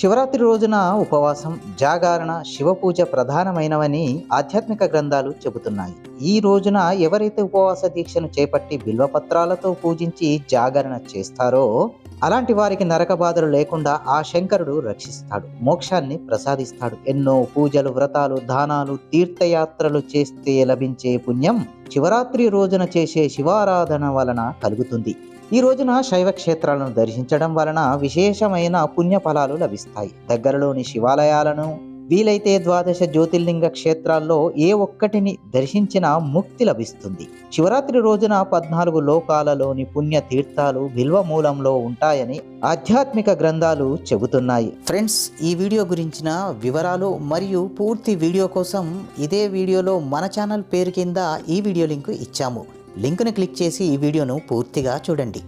శివరాత్రి రోజున ఉపవాసం జాగరణ శివపూజ ప్రధానమైనవని ఆధ్యాత్మిక గ్రంథాలు చెబుతున్నాయి. ఈ రోజున ఎవరైతే ఉపవాస దీక్షను చేపట్టి బిల్వపత్రాలతో పూజించి జాగరణ చేస్తారో అలాంటి వారికి నరక బాధలు లేకుండా ఆ శంకరుడు రక్షిస్తాడు మోక్షాన్ని ప్రసాదిస్తాడు. ఎన్నో పూజలు వ్రతాలు దానాలు తీర్థయాత్రలు చేస్తే లభించే పుణ్యం శివరాత్రి రోజున చేసే శివారాధన వలన కలుగుతుంది. ఈ రోజున శైవ క్షేత్రాలను దర్శించడం వలన విశేషమైన పుణ్య ఫలాలు లభిస్తాయి. దగ్గరలోని శివాలయాలను వీలైతే ద్వాదశ జ్యోతిర్లింగ క్షేత్రాల్లో ఏ ఒక్కటిని దర్శించిన ముక్తి లభిస్తుంది. శివరాత్రి రోజున పద్నాలుగు లోకాలలోని పుణ్య తీర్థాలు బిల్వ మూలంలో ఉంటాయని ఆధ్యాత్మిక గ్రంథాలు చెబుతున్నాయి. ఫ్రెండ్స్ ఈ వీడియో గురించిన వివరాలు మరియు పూర్తి వీడియో కోసం ఇదే వీడియోలో మన ఛానల్ పేరు కింద ఈ వీడియో లింక్ ఇచ్చాము. లింకును క్లిక్ చేసి ఈ వీడియోను పూర్తిగా చూడండి.